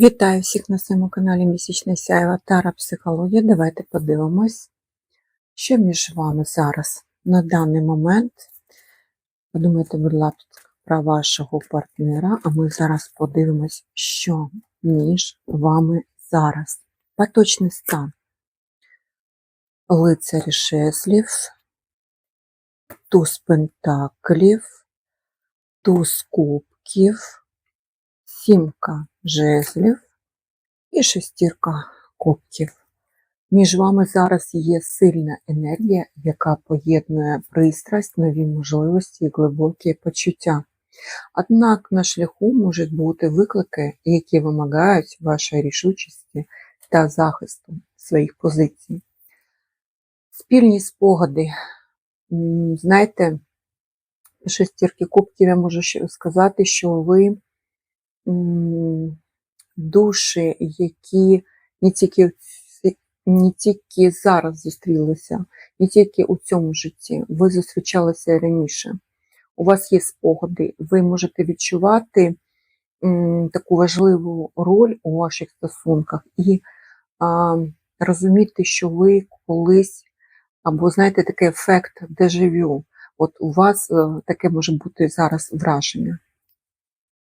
Вітаю всіх на своєму каналі Місячний Сяєва Тара Психологія. Давайте подивимось, що між вами зараз на даний момент. Подумайте, будь ласка, про вашого партнера, а ми зараз подивимось, що між вами зараз. Поточний стан. Лицарі шеслів, туз пентаклів, туз кубків, сімка жезлів і шестірка кубків. Між вами зараз є сильна енергія, яка поєднує пристрасть, нові можливості і глибокі почуття. Однак на шляху можуть бути виклики, які вимагають вашої рішучості та захисту своїх позицій. Спільні спогади. Знаєте, шестірки кубків я можу сказати, що ви душі, які не тільки, не тільки зараз зустрілися, не тільки у цьому житті, ви зустрічалися раніше. У вас є спогади, ви можете відчувати таку важливу роль у ваших стосунках і а, розуміти, що ви колись, або знаєте, такий ефект дежавю. От у вас е, таке може бути зараз враження.